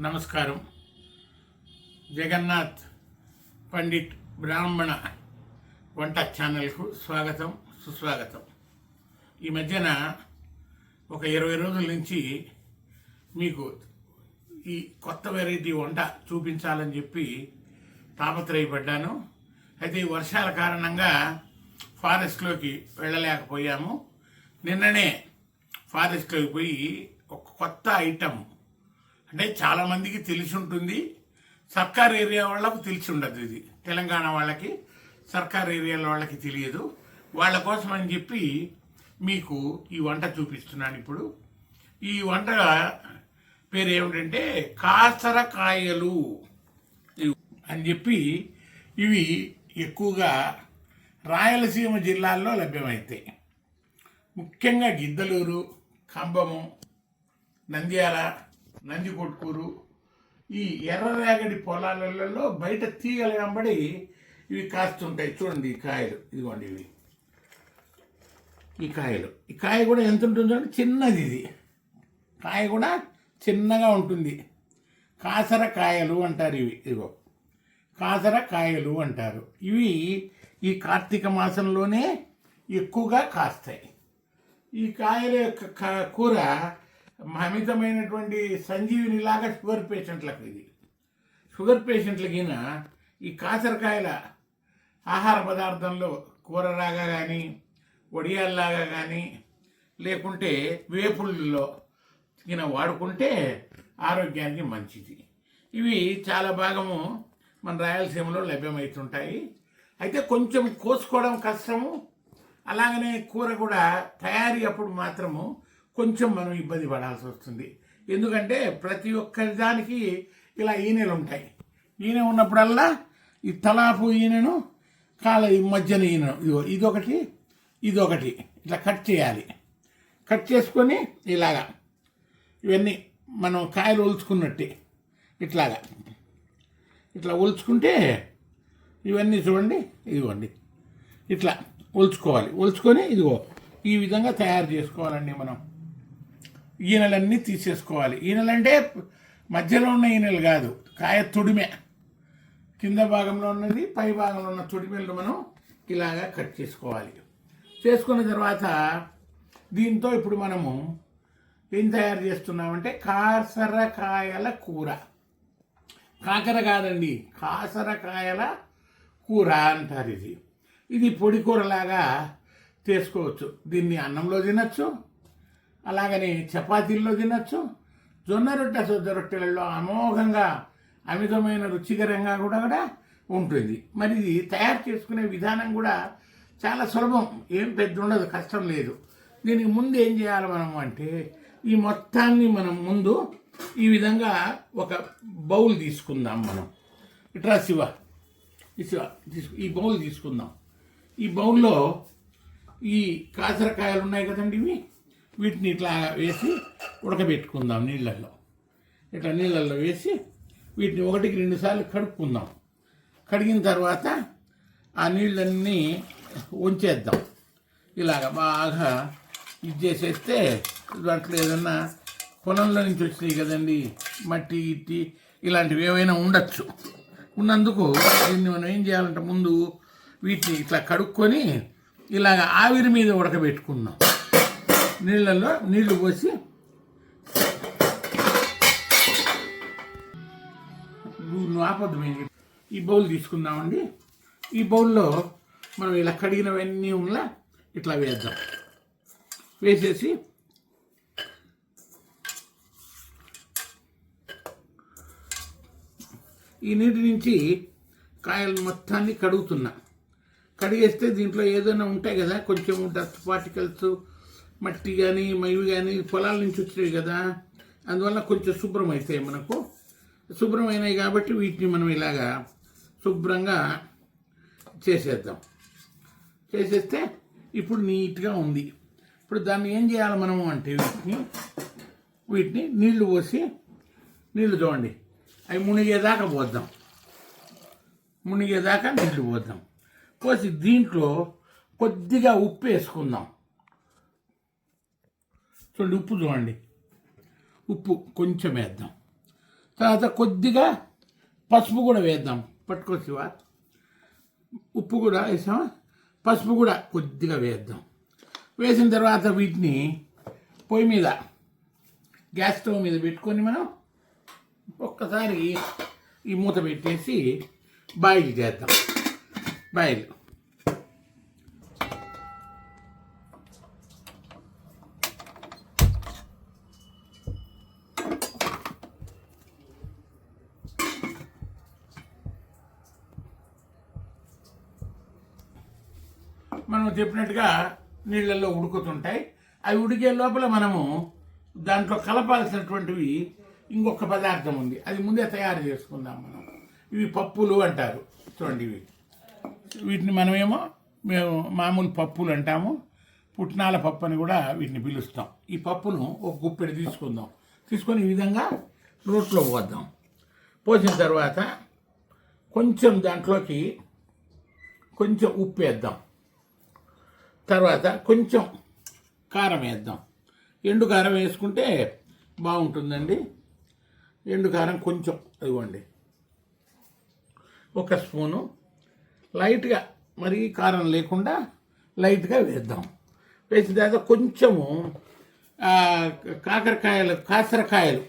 నమస్కారం. జగన్నాథ్ పండిట్ బ్రాహ్మణ వంట ఛానల్కు స్వాగతం సుస్వాగతం. ఈ మధ్యన ఒక ఇరవై రోజుల నుంచి మీకు ఈ కొత్త వెరైటీ వంట చూపించాలని చెప్పి తాపత్రయపడ్డాను. అయితే ఈ వర్షాల కారణంగా ఫారెస్ట్లోకి వెళ్ళలేకపోయాము. నిన్ననే ఫారెస్ట్లోకి పోయి ఒక కొత్త ఐటమ్ అంటే చాలా మందికి తెలిసి ఉంటుంది. సర్కార్ ఏరియా వాళ్ళకు తెలిసి ఉండదు ఇది. తెలంగాణ వాళ్ళకి సర్కార్ ఏరియాల వాళ్ళకి తెలియదు. వాళ్ళ కోసం అని చెప్పి మీకు ఈ వంట చూపిస్తున్నాను ఇప్పుడు. ఈ వంట పేరు ఏమిటంటే కాసరకాయలు అని చెప్పి ఇవి ఎక్కువగా రాయలసీమ జిల్లాల్లో లభ్యమవుతాయి ముఖ్యంగా గిద్దలూరు కంబము నంద్యాల నందికొట్కూరు ఈ ఎర్రరేగడి పొలాలలో బయట తీగలు వెంబడి ఇవి కాస్తుంటాయి. చూడండి ఈ కాయలు. ఇదిగోండి ఇవి. ఈ కాయలు. ఈ కాయ కూడా ఎంత ఉంటుంది చూడండి చిన్నది ఇది. కాయ కూడా చిన్నగా ఉంటుంది. కాసర కాయలు అంటారు ఇవి. ఇదిగో. కాసర కాయలు అంటారు. ఇవి ఈ కార్తీక మాసంలోనే ఎక్కువగా కాస్తాయి. ఈ కాయల యొక్క కూర అమితమైనటువంటి సంజీవినిలాగా షుగర్ పేషెంట్లకు ఇది. షుగర్ పేషెంట్లకిన ఈ కాసరకాయల ఆహార పదార్థంలో కూరలాగా కానీ వడియాల్లాగా కానీ లేకుంటే వేపుళ్ళలో తిన వాడుకుంటే ఆరోగ్యానికి మంచిది. ఇవి చాలా భాగము మన రాయలసీమలో లభ్యమవుతుంటాయి. అయితే కొంచెం కోసుకోవడం కష్టము. అలాగనే కూర కూడా తయారీ అప్పుడు మాత్రము కొంచెం మనం ఇబ్బంది పడాల్సి వస్తుంది. ఎందుకంటే ప్రతి ఒక్కరి దానికి ఇలా ఈనెలు ఉంటాయి. ఈనె ఉన్నప్పుడల్లా ఈ తలాపు ఈనెను కాళ్ళ ఈ మధ్యన ఈనెను. ఇదిగో ఇదొకటి ఇదొకటి. ఇట్లా కట్ చేయాలి. కట్ చేసుకొని ఇలాగా. ఇవన్నీ మనం కాయలు ఒలుచుకున్నట్టే. ఇట్లాగా. ఇట్లా ఒలుచుకుంటే ఇవన్నీ చూడండి ఇదిగోండి. ఇట్లా ఒలుచుకోవాలి. ఒలుచుకొని ఇదిగో ఈ విధంగా తయారు చేసుకోవాలండి మనం. ఈనెలన్నీ తీసేసుకోవాలి. ఈనెలంటే మధ్యలో ఉన్న ఈనెలు కాదు కాయ తుడిమే. కింద భాగంలో ఉన్నది పై భాగంలో ఉన్న తుడిమెలను మనం ఇలాగా కట్ చేసుకోవాలి. చేసుకున్న తర్వాత దీంతో ఇప్పుడు మనము ఏం తయారు చేస్తున్నామంటే కాసరకాయల కూర. కాకర కాదండి కాసరకాయల కూర అంటారు ఇది. ఇది పొడి కూరలాగా చేసుకోవచ్చు. దీన్ని అన్నంలో తినచ్చు అలాగని చపాతీల్లో తినచ్చు. జొన్న రొట్టె సొద్ద రొట్టెలలో అమోఘంగా అమితమైన రుచికరంగా కూడా కూడా ఉంటుంది. మరి ఇది తయారు చేసుకునే విధానం కూడా చాలా సులభం. ఏం పెద్ద ఉండదు కష్టం లేదు. దీనికి ముందు ఏం చేయాలి మనం అంటే ఈ మొత్తాన్ని మనం ముందు ఈ విధంగా ఒక బౌల్ తీసుకుందాం మనం. ఇట్రా శివ. ఈ శివ తీసుకు ఈ బౌల్ తీసుకుందాం. ఈ బౌల్లో ఈ కాసరకాయలు ఉన్నాయి కదండి ఇవి? వీటిని ఇట్లా వేసి ఉడకబెట్టుకుందాం నీళ్ళల్లో. ఇట్లా నీళ్ళల్లో వేసి వీటిని ఒకటికి రెండు సార్లు కడుక్కుందాం. కడిగిన తర్వాత ఆ నీళ్ళన్నీ ఉంచేద్దాం. ఇలాగ బాగా ఇది చేసేస్తే దాంట్లో ఏదన్నా పొలంలో నుంచి వచ్చినాయి కదండి మట్టి ఇట్టి ఇలాంటివి ఏవైనా ఉండొచ్చు. ఉన్నందుకు దీన్ని మనం ఏం చేయాలంటే ముందు వీటిని ఇట్లా కడుక్కొని ఇలాగ ఆవిరి మీద ఉడకబెట్టుకున్నాం నీళ్ళల్లో నీళ్ళు పోసి నువ్వు ఈ బౌల్ తీసుకుందామండి. ఈ బౌల్లో మనం ఇలా కడిగినవన్నీ ఉన్నా ఇట్లా వేద్దాం. వేసేసి ఈ నీటి నుంచి కాయలు మొత్తాన్ని కడుగుతున్నా. కడిగేస్తే దీంట్లో ఏదైనా ఉంటాయి కదా కొంచెం డస్ట్ పార్టికల్స్ మట్టి కానీ మైవి కానీ పొలాల నుంచి వచ్చినాయి కదా. అందువల్ల కొంచెం శుభ్రం అవుతాయి మనకు శుభ్రమైనవి కాబట్టి వీటిని మనం ఇలాగా శుభ్రంగా చేసేద్దాం. చేసేస్తే ఇప్పుడు నీట్గా ఉంది. ఇప్పుడు దాన్ని ఏం చేయాలి మనము అంటే వీటిని వీటిని నీళ్ళు పోసి నీళ్ళు చూడండి. అవి మునిగేదాకా పోద్దాం. మునిగేదాకా నీళ్ళు పోద్దాం. పోసి దీంట్లో కొద్దిగా ఉప్పు వేసుకుందాం. చూడండి ఉప్పు చూడండి. ఉప్పు కొంచెం వేద్దాం. తర్వాత కొద్దిగా పసుపు కూడా వేద్దాం. పట్టుకో శివ. ఉప్పు కూడా వేసామా పసుపు కూడా కొద్దిగా వేద్దాం. వేసిన తర్వాత వీటిని పొయ్యి మీద గ్యాస్ స్టవ్ మీద పెట్టుకొని మనం ఒక్కసారి ఈ మూత పెట్టేసి బాయిల్ చేద్దాం. బాయిల్. మనం చెప్పినట్టుగా నీళ్ళల్లో ఉడుకుతుంటాయి. అవి ఉడికే లోపల మనము దాంట్లో కలపాల్సినటువంటివి ఇంకొక పదార్థం ఉంది. అది ముందే తయారు చేసుకుందాం మనం. ఇవి పప్పులు అంటారు. చూడండి ఇవి. వీటిని మనమేమో మేము మామూలు పప్పులు అంటాము. పుట్నాల పప్పు అని కూడా వీటిని పిలుస్తాం. ఈ పప్పును ఒక గుప్పెడు తీసుకుందాం. తీసుకొని ఈ విధంగా రోట్లో పోద్దాం. పోసిన తర్వాత కొంచెం దాంట్లోకి కొంచెం ఉప్పు వేద్దాం. తర్వాత కొంచెం కారం వేద్దాం. ఎండు కారం వేసుకుంటే బాగుంటుందండి. ఎండు కారం కొంచెం ఇవ్వండి ఒక స్పూను. లైట్గా మరీ కారం లేకుండా లైట్గా వేద్దాం. వేసిన తర్వాత కొంచెము కాకరకాయలు కాసరకాయలు.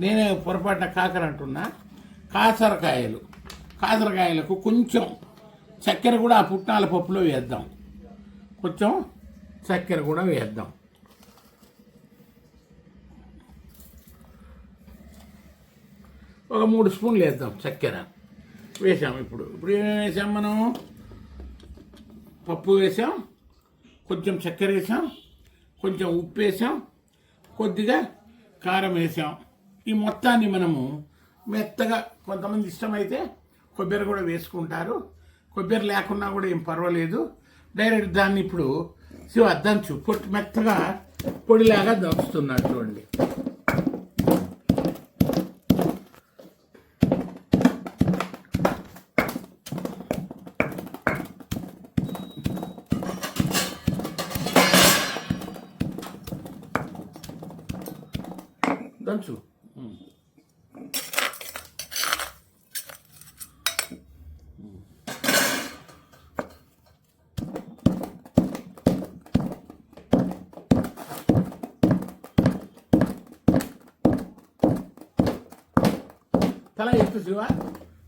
నేనే పొరపాటున కాకర అంటున్నా. కాసరకాయలు. కాసరకాయలకు కొంచెం చక్కెర కూడా ఆ పుట్నాల పప్పులో వేద్దాం. కొంచెం చక్కెర కూడా వేద్దాం. ఒక మూడు స్పూన్లు వేద్దాం చక్కెర. వేసాం ఇప్పుడు. ఇప్పుడు ఏమేమి వేసాం మనం? పప్పు వేసాం కొంచెం చక్కెర వేసాం కొంచెం ఉప్పు వేసాం కొద్దిగా కారం వేసాం. ఈ మొత్తాన్ని మనము మెత్తగా కొంతమంది ఇష్టమైతే కొబ్బరి కూడా వేసుకుంటారు. కొబ్బరి లేకున్నా కూడా ఏం పర్వాలేదు. డైరెక్ట్ దాన్ని ఇప్పుడు శివ దంచు పొట్టు మెత్తగా పొడిలాగా దంచుతున్నాడు చూడండి. ఎత్తు శివ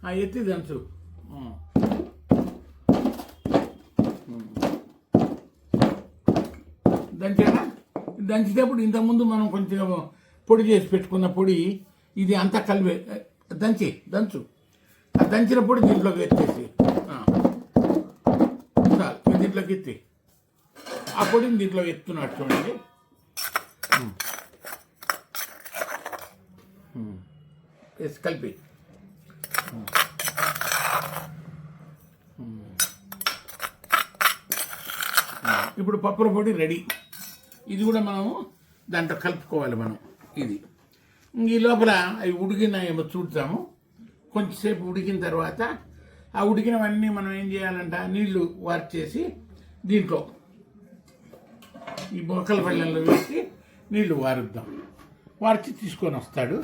ఆ ఎత్తి దంచు. దంచారా దంచేటప్పుడు ఇంతకుముందు మనం కొంచెం పొడి చేసి పెట్టుకున్న పొడి ఇది అంతా కలిపి దంచి దంచు. ఆ దంచిన పొడి దీంట్లోకి ఎత్తేసి. చాలు దీంట్లోకి ఎత్తి. ఆ పొడిని దీంట్లో ఎత్తున్నాడు చూడండి. కలిపి. ఇప్పుడు పప్పుల పొడి రెడీ. ఇది కూడా మనము దాంట్లో కలుపుకోవాలి మనం. ఇది. ఈ లోపల అవి ఉడికినాయేమో చూడతాము కొంచెంసేపు ఉడికిన తర్వాత ఆ ఉడికినవన్నీ మనం ఏం చేయాలంట? నీళ్ళు వార్చేసి దీంట్లో ఈ బొక్కల పళ్ళెంలో వేసి నీళ్ళు వారుద్దాం. వార్చి తీసుకొని వస్తాడు.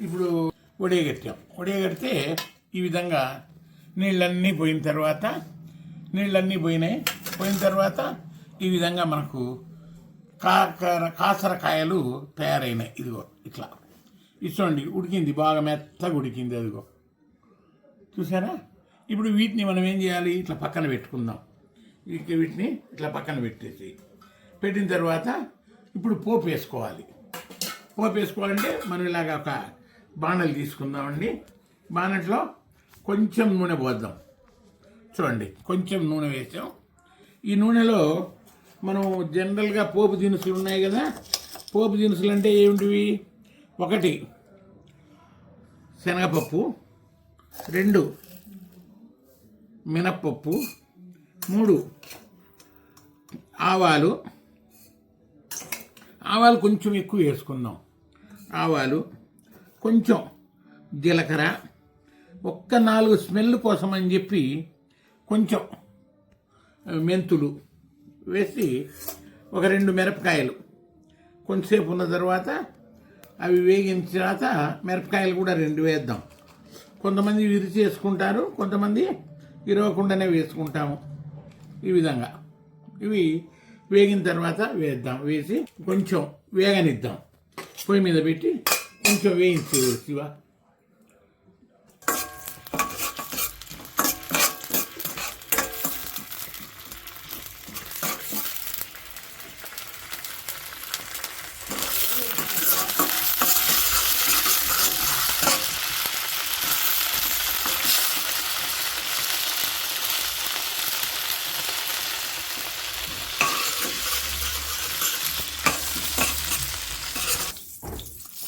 ఇప్పుడు వడియగట్టాం వడియగడితే ఈ విధంగా నీళ్ళన్నీ పోయిన తర్వాత నీళ్ళన్నీ పోయినాయి. పోయిన తర్వాత ఈ విధంగా మనకు కాకర కాసరకాయలు తయారైనాయి. ఇదిగో ఇట్లా. ఇది చూడండి ఉడికింది. బాగా మెత్తగా ఉడికింది. అదిగో. చూసారా? ఇప్పుడు వీటిని మనం ఏం చేయాలి? ఇట్లా పక్కన పెట్టుకుందాం. వీటిని ఇట్లా పక్కన పెట్టేసి పెట్టిన తర్వాత ఇప్పుడు పోపు వేసుకోవాలి. పోపు వేసుకోవాలంటే మనం ఇలాగ ఒక బాణలు తీసుకుందామండి. బాణట్లో కొంచెం నూనె పోద్దాం. చూడండి కొంచెం నూనె వేసాం. ఈ నూనెలో మనం జనరల్గా పోపు దినుసులు ఉన్నాయి కదా పోపు దినుసులు అంటే ఏమిటివి? ఒకటి శనగపప్పు రెండు మినప్పప్పు మూడు ఆవాలు. ఆవాలు కొంచెం ఎక్కువ వేసుకుందాం. ఆవాలు కొంచెం జీలకర్ర ఒక్క నాలుగు స్మెల్ కోసం అని చెప్పి కొంచెం మెంతులు వేసి ఒక రెండు మిరపకాయలు. కొంతసేపు ఉన్న తర్వాత అవి వేగిన తర్వాత మిరపకాయలు కూడా రెండు వేద్దాం. కొంతమంది విరిచి వేసుకుంటారు కొంతమంది ఇరవకుండానే వేసుకుంటాము ఈ విధంగా. ఇవి వేగిన తర్వాత వేద్దాం వేసి కొంచెం వేగనిద్దాం. పొయ్యి మీద పెట్టి కొంచెం వేయించి శివ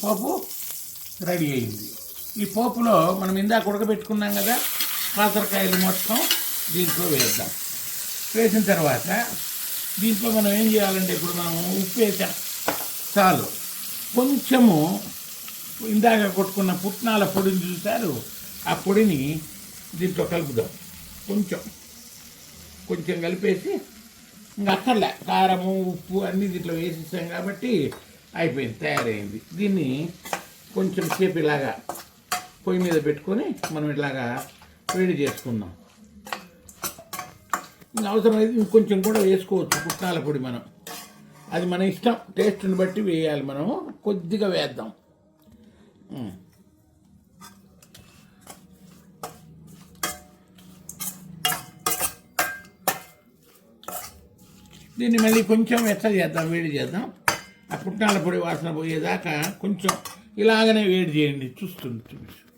పోపు రెడీ అయింది. ఈ పోపులో మనం ఇందాక ఉడకబెట్టుకున్నాం కదా కాకరకాయలు మొత్తం దీంట్లో వేద్దాం. వేసిన తర్వాత దీంట్లో మనం ఏం చేయాలంటే ఇప్పుడు మనం ఉప్పు వేసాం. చాలు. కొంచెము ఇందాక కొట్టుకున్న పుట్నాల పొడిని చూశారు? ఆ పొడిని దీంట్లో కలుపుదాం. కొంచెం. కొంచెం కలిపేసి ఇంకా అక్కర్లే. కారము ఉప్పు అన్నీ దీంట్లో వేసేసాం కాబట్టి అయిపోయింది తయారైంది. దీన్ని కొంచెం సేపు ఇలాగా పొయ్యి మీద పెట్టుకొని మనం ఇట్లాగా వేడి చేసుకుందాం. ఇంకా అవసరమైతే ఇంకొంచెం కూడా వేసుకోవచ్చు పుట్నాల పొడి మనం. అది మన ఇష్టం టేస్ట్ని బట్టి వేయాలి మనం కొద్దిగా వేద్దాం. దీన్ని మళ్ళీ కొంచెం వెచ్చ చేద్దాం వేడి చేద్దాం. ఆ పుట్నాల పొడి వాసన పోయేదాకా కొంచెం ఇలాగనే వేడి చేయండి చూస్తుంది. చూసి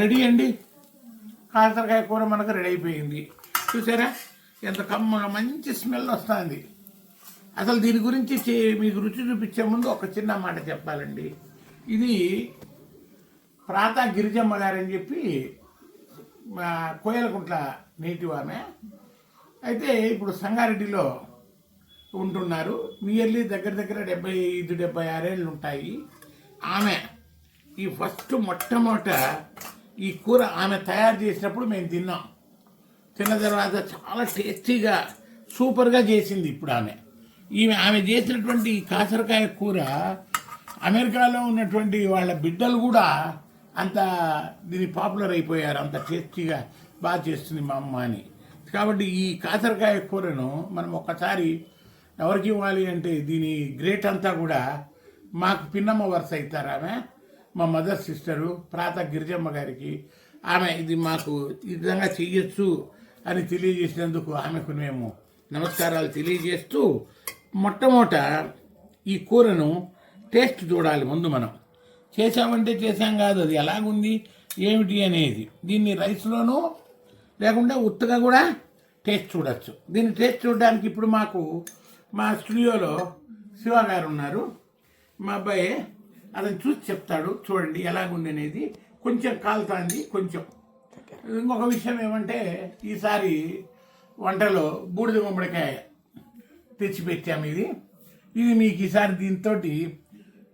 రెడీ అండి. కాకరకాయ కూర మనకు రెడీ అయిపోయింది. చూసారా? ఎంత కమ్మగా మంచి స్మెల్ వస్తుంది. అసలు దీని గురించి మీకు రుచి చూపించే ముందు ఒక చిన్న మాట చెప్పాలండి. ఇది ప్రాత గిరిజమ్మ గారని చెప్పి కోయలకుంట్ల నేటివ్ ఆమె. అయితే ఇప్పుడు సంగారెడ్డిలో ఉంటున్నారు. నియర్లీ దగ్గర దగ్గర డెబ్బై ఐదు డెబ్బై ఆరేళ్ళు ఉంటాయి. ఆమె ఈ ఫస్ట్ మొట్టమొదట ఈ కూర ఆమె తయారు చేసినప్పుడు మేము తిన్నాం. తిన్న తర్వాత చాలా టేస్టీగా సూపర్గా చేసింది ఇప్పుడు ఆమె. ఈమె ఆమె చేసినటువంటి ఈ కాకరకాయ కూర అమెరికాలో ఉన్నటువంటి వాళ్ళ బిడ్డలు కూడా అంత దీని పాపులర్ అయిపోయారు. అంత టేస్టీగా బాగా చేస్తుంది మా అమ్మ అని. కాబట్టి ఈ కాకరకాయ కూరను మనం ఒక్కసారి ఎవరికి ఇవ్వాలి అంటే దీని గ్రేట్ అంతా కూడా మాకు పిన్నమ్మ వరుస అవుతారు ఆమె. మా మదర్ సిస్టరు ప్రాత గిరిజమ్మ గారికి ఆమె ఇది మాకు ఈ విధంగా చెయ్యొచ్చు అని తెలియజేసినందుకు ఆమెకు మేము నమస్కారాలు తెలియజేస్తూ మొట్టమొదట ఈ కూరను టేస్ట్ చూడాలి ముందు మనం. చేసామంటే చేసాం కాదు అది ఎలాగుంది ఏమిటి అనేది. దీన్ని రైస్లోనూ లేకుండా ఉత్తగా కూడా టేస్ట్ చూడొచ్చు. దీన్ని టేస్ట్ చూడడానికి ఇప్పుడు మాకు మా స్టూడియోలో శివ గారు ఉన్నారు. మా అబ్బాయి అతను చూసి చెప్తాడు చూడండి ఎలాగుంది అనేది కొంచెం కాలుతాంది కొంచెం. ఇంకొక విషయం ఏమంటే ఈసారి వంటలో బూడిద గుమ్మడికాయ తెచ్చిపెట్టాము ఇది. ఇది మీకు ఈసారి దీంతో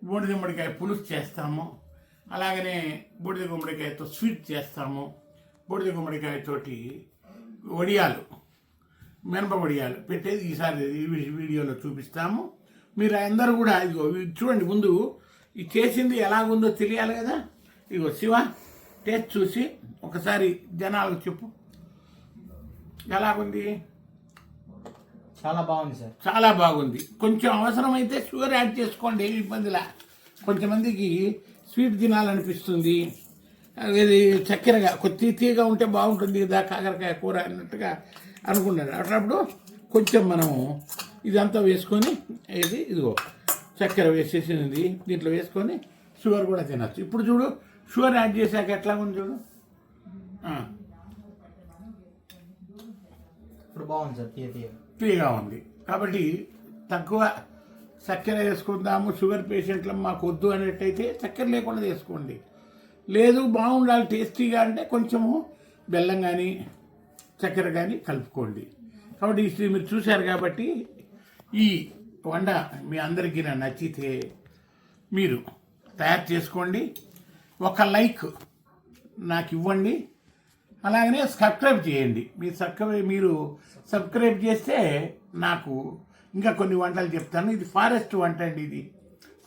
బూడిద గుమ్మడికాయ పులుసు చేస్తాము. అలాగనే బూడిద గుమ్మడికాయతో స్వీట్ చేస్తాము. బూడిద గుమ్మడికాయతోటి వడియాలు మినప వడియాలు పెట్టేది ఈసారి వీడియోలో చూపిస్తాము. మీరు అందరూ కూడా ఇదిగో ఇది చూడండి ముందు ఇది చేసింది ఎలాగుందో తెలియాలి కదా? ఇగో శివ టేస్ట్ చూసి ఒకసారి జనాలకు చెప్పు. ఎలాగుంది? చాలా బాగుంది సార్. చాలా బాగుంది. కొంచెం అవసరమైతే షుగర్ యాడ్ చేసుకోండి ఏమి ఇబ్బందిలా. కొంతమందికి స్వీట్ తినాలనిపిస్తుంది. ఇది చక్కెరగా కొద్ది తీగా ఉంటే బాగుంటుంది కదా కాకరకాయ కూర అన్నట్టుగా అనుకున్నాడు అట్లప్పుడు కొంచెం మనము ఇదంతా వేసుకొని ఇది ఇదిగో. చక్కెర వేసేసింది దీంట్లో వేసుకొని షుగర్ కూడా తినచ్చు. ఇప్పుడు చూడు షుగర్ యాడ్ చేశాక ఎట్లా ఉంది చూడు? ఇప్పుడు బాగుంది సార్ తీయ తీయ తీయగా ఉంది. కాబట్టి తక్కువ చక్కెర వేసుకుందాము షుగర్ పేషెంట్లు మాకు వద్దు అనేటైతే చక్కెర లేకుండా చేసుకోండి లేదు బాగుండాలి టేస్టీగా అంటే కొంచెము బెల్లం కానీ చక్కెర కానీ కలుపుకోండి. కాబట్టి మీరు చూశారు కాబట్టి ఈ వండ మీ అందరికీ నా నచ్చితే మీరు తయారు చేసుకోండి. ఒక లైక్ నాకు ఇవ్వండి. అలాగనే సబ్స్క్రైబ్ చేయండి. మీరు సబ్స్క్రైబ్ మీరు సబ్స్క్రైబ్ చేస్తే నాకు ఇంకా కొన్ని వంటలు చెప్తాను. ఇది ఫారెస్ట్ వంట అండి ఇది.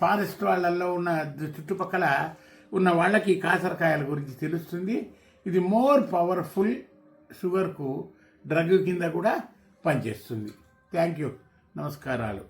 ఫారెస్ట్ వాళ్ళల్లో ఉన్న చుట్టుపక్కల ఉన్న వాళ్ళకి కాసరకాయల గురించి తెలుస్తుంది. ఇది మోర్ పవర్ఫుల్ షుగర్కు డ్రగ్ కింద కూడా పనిచేస్తుంది. Thank you. నమస్కారాలు.